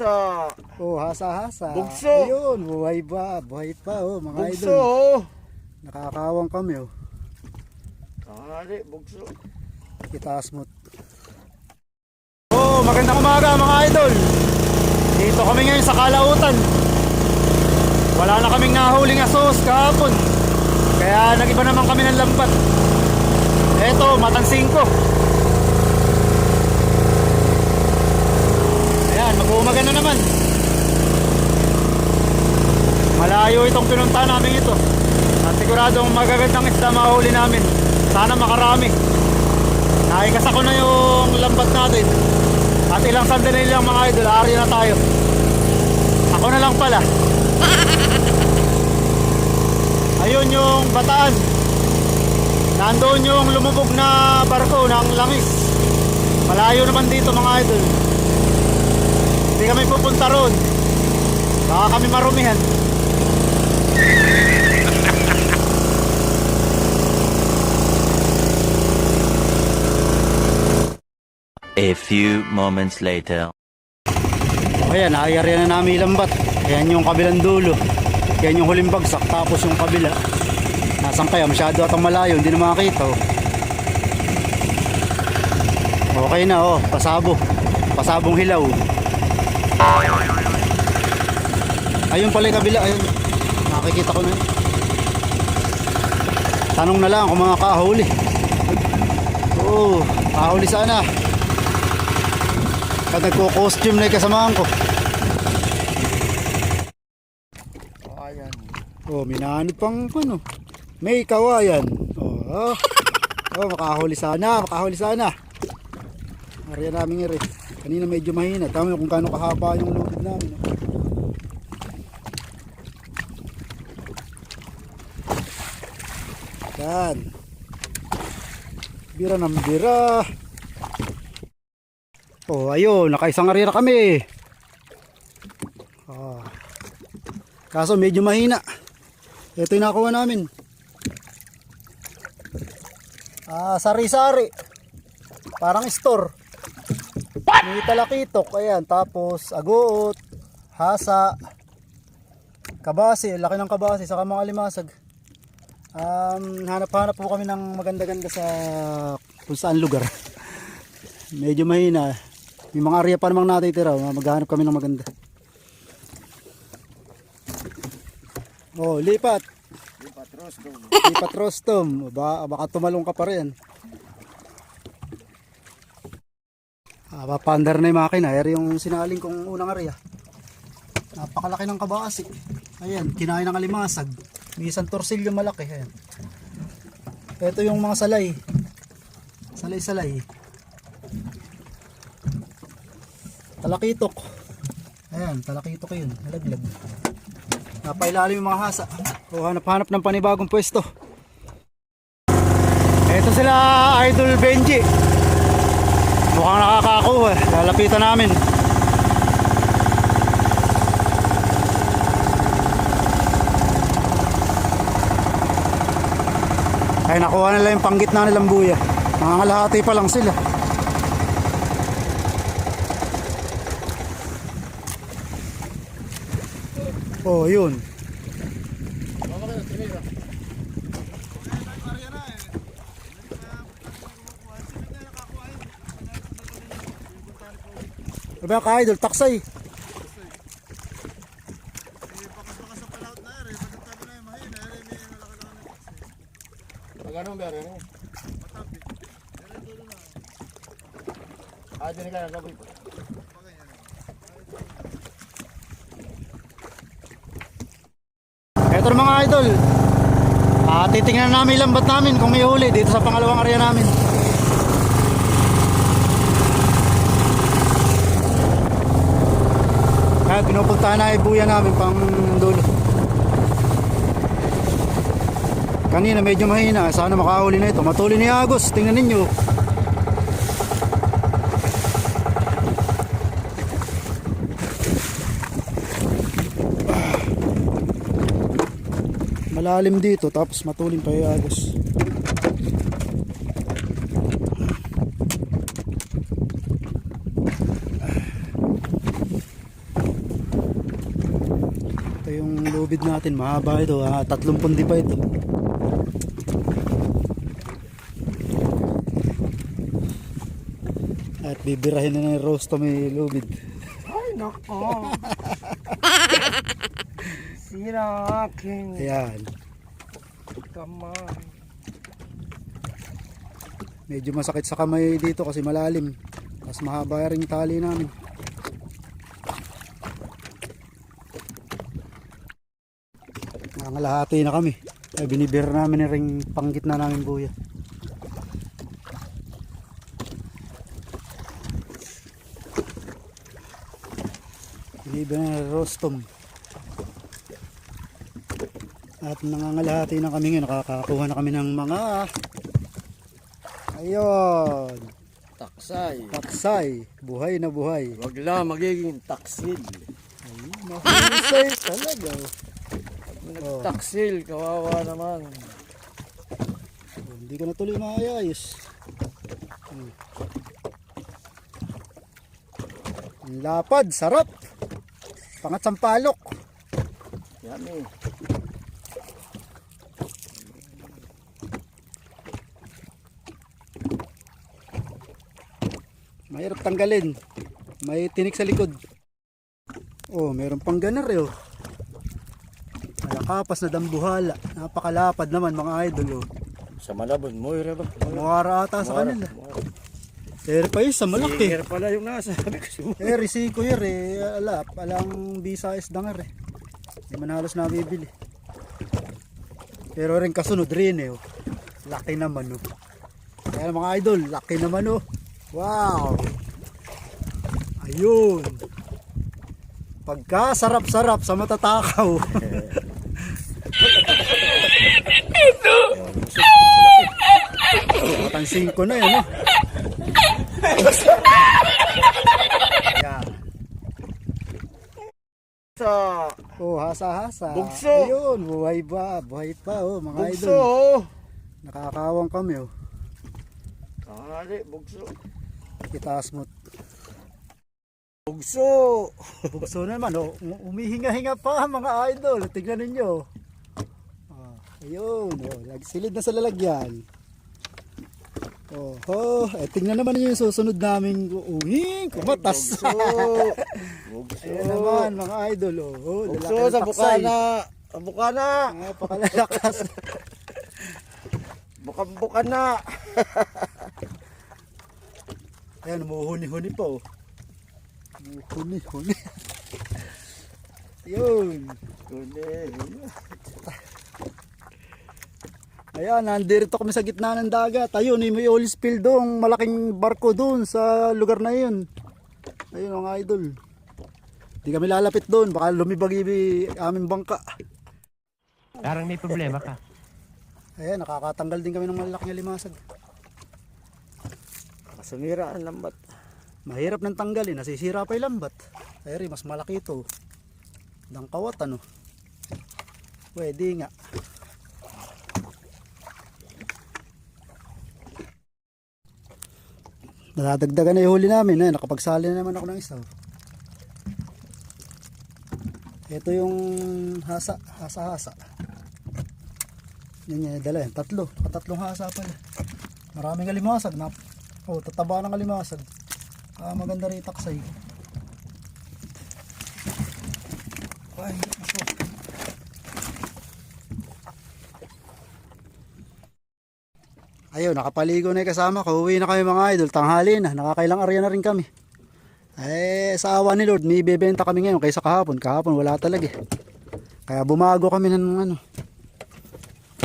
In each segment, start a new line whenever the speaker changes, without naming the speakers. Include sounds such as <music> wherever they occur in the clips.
Sa
Oh, hasa-hasa.
Bugso.
Ayun, buhay ba? Buhay pa, oh, mga
bugso.
idol.
oh.
Nakakawang kami, oh.
Tangali, bugso.
Itaas mo. Oh, magandang umaga mga idol. Dito kami ngayon sa Kalautan. Wala na kaming nahuling asos kahapon. Kaya nag-iba naman kami ng lambat. Eto, matansing ko. Mag-uumaga na naman. Malayo itong pinunta namin ito. At siguradong magagandang isda mahuli namin. Sana makarami. Nakikas ako na yung lambat natin. At ilang sandali lang mga idol, ari na tayo. Ako na lang pala. <laughs> Ayun yung bataan. Nandoon yung lumubog na barko ng langis. Malayo naman dito mga idol. Kami pupunta roon. Baka kami marumihan.
A few moments later.
Ayan, nakayari na namin yung lambat. Ayan yung kabilang dulo. Ayan yung huling bagsak. Tapos yung kabila. Nasaan kaya? Masyado atang malayo. Hindi na makakita. Oh. Okay na oh. Pasabo. Pasabong hilaw. Ayun pala yung kabila. Ayun. Nakikita ko na yun. Tanong na lang kung mga kahuli. Oo. Kahuli sana. At nagko-costume na yung kasamahan ko.
Ayan.
Oh, minanod pang ano. May kawayan. Oh, oh. oh makahuli sana, makahuli sana. Ariya namin iri. Kanina medyo mahina. Tama kung gaano kahaba yung loaded namin. oh. Yan. Bira ng bira. Oh, ayun, nakaisang arira kami. Ah. Kaso medyo mahina. Ito yung nakuha namin. Ah, sari-sari. Parang store. May talakitok. Ayan. Tapos, agoot. Hasa. Kabase. Laki ng kabase. Saka mga limasag. Um, hanap-hanap po kami ng maganda-ganda sa kung saan lugar. <laughs> Medyo mahina. May mga area pa namang natitira. Maghanap kami ng maganda. Oh, lipat.
Patros ko.
Lipat rostom. Ba, baka tumalong ka pa rin. Ah, papandar na yung makina. Ayan yung sinaling kong unang area. Napakalaki ng kabasi. Ayan, kinain ng alimasag. May isang torsilyo malaki. Ayan. Ito yung mga salay. Salay-salay. Talakitok. Ayan, talakitok yun. Nalaglag. Napailalim yung mga hasa. O hanap-hanap ng panibagong pwesto. Ito sila Idol Benji. Mukhang nakakakuha. Lalapitan namin. Ay nakuha nila yung panggitna nilang buya. Mga kalahati pa lang sila. Oh, yun. Sabi ka idol, taksay.
Magkano ba rin? Ah, din ka nagabi po.
Ito na mga idol. Ah, titingnan namin lambat namin kung may huli dito sa pangalawang area namin. Kaya pinupuntahan na ibuya namin pang dulo. Kanina medyo mahina. Sana makahuli na ito. Matuli ni Agos. Tingnan ninyo. Malalim dito tapos matulim pa yung Agos. Ito lubid natin. Mahaba ito. Ah, tatlong pundi pa ito. At bibirahin na ng roast to may lubid.
Ay, nako. <laughs> Sira aking
Ayan.
kamay.
Medyo masakit sa kamay dito kasi malalim. Tapos mahaba rin yung tali namin. Nangalahati na kami. Ay binibir namin na rin panggit na namin buya. Binibir na rostom. At nangangalahati na kami ngayon. Nakakakuha na kami ng mga Ayun.
Taksay.
Taksay. Buhay na buhay.
Wag lang magiging taksil.
Mahusay talaga. Oh.
Taksil, kawawa naman.
Oh, hindi ko na tuloy maayos. Hmm. Lapad, sarap. Pangat sampalok.
Yummy.
Mahirap tanggalin. May tinik sa likod. Oh, meron pang ganar eh. Oh. Malakapas na dambuhala. Napakalapad naman mga idol. Oh.
Sa Malabon, Moira ba?
Muwara ata sa kanila. Eh, pa yun, sa malaki.
Singer pala yung nasa.
Eh, risiko yun eh. Ala, palang bisa is dangar eh. Hindi man halos nabibili. Pero rin kasunod rin eh. oh. Laki naman oh. Kaya mga idol, laki naman oh. Wow! Ayun! Pagka sarap-sarap sa matatakaw. <laughs> Matansin ko na yun oh. Yan.
Sa
Oh, hasa-hasa.
Bugso.
Ayun, buhay ba? Buhay pa oh, mga
bugso.
idol.
oh.
Nakakawang kami oh.
Tangali, bugso.
Itaas mo.
Bugso.
Bugso naman oh. Um- Umihinga-hinga pa mga idol. Tignan ninyo. Ah, ayun, oh, nagsilid na sa lalagyan. Oh, oh, eh, tingnan naman niyo yung susunod naming uwing kumatas.
Bugso. <laughs> Bugso.
Ayan naman mga idol oh. oh
Bugso sa bukana. Ang bukana.
Napakalalakas. <laughs>
Bukang bukana. <laughs>
Ayan, umuhuni-huni pa oh. Umuhuni-huni. Yun.
Kunin.
Ayan, nandito kami sa gitna ng dagat. Ayun, may oil spill doon. Malaking barko doon sa lugar na yun. Ayun mga idol. Hindi kami lalapit doon. Baka lumibag yung aming bangka.
Parang may problema ka.
Ayan, nakakatanggal din kami ng malalaking limasag.
Kasumira ang lambat.
Mahirap ng tanggalin. Nasisira pa yung lambat. Ayun, mas malaki ito. Dangkawat ano. Pwede nga. Nadadagdagan na yung huli namin. Eh. Nakapagsali na naman ako ng isa. Ito yung hasa. Hasa-hasa. Yan yan. Dala yan. Tatlo. Nakatatlong hasa pala. Maraming alimasag. Na, oh, tataba ng alimasag. Ah, maganda rin taksay. Ay, ako. Ayun, nakapaligo na yung kasama ko. Uwi na kami mga idol. Tanghali na. Nakakailang area na rin kami. Eh, sa awa ni Lord, may bebenta kami ngayon kaysa kahapon. Kahapon wala talaga eh. Kaya bumago kami ng ano.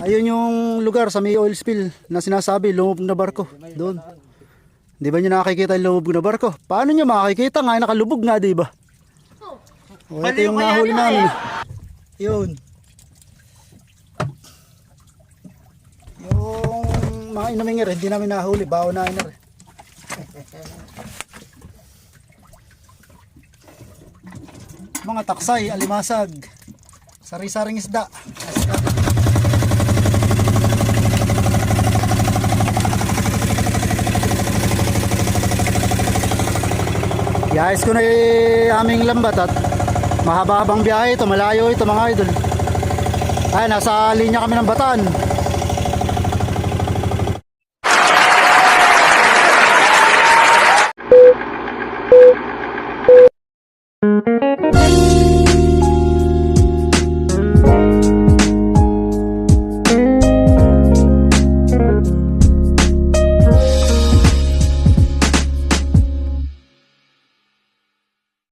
Ayun yung lugar sa may oil spill na sinasabi, lumubog na barko. Doon. Di ba nyo nakikita yung lumubog na barko? Paano nyo makikita nga? Nakalubog nga, di ba? O, ito yung nahuli namin. Yun. Yung mga inamingir, hindi namin nahuli. Bawa na ina rin. mga taksay, alimasag, sari-saring isda. Iayos ko na aming lambat at Mahaba-habang biyahe ito, malayo ito mga idol. Ay, nasa linya kami ng Batan.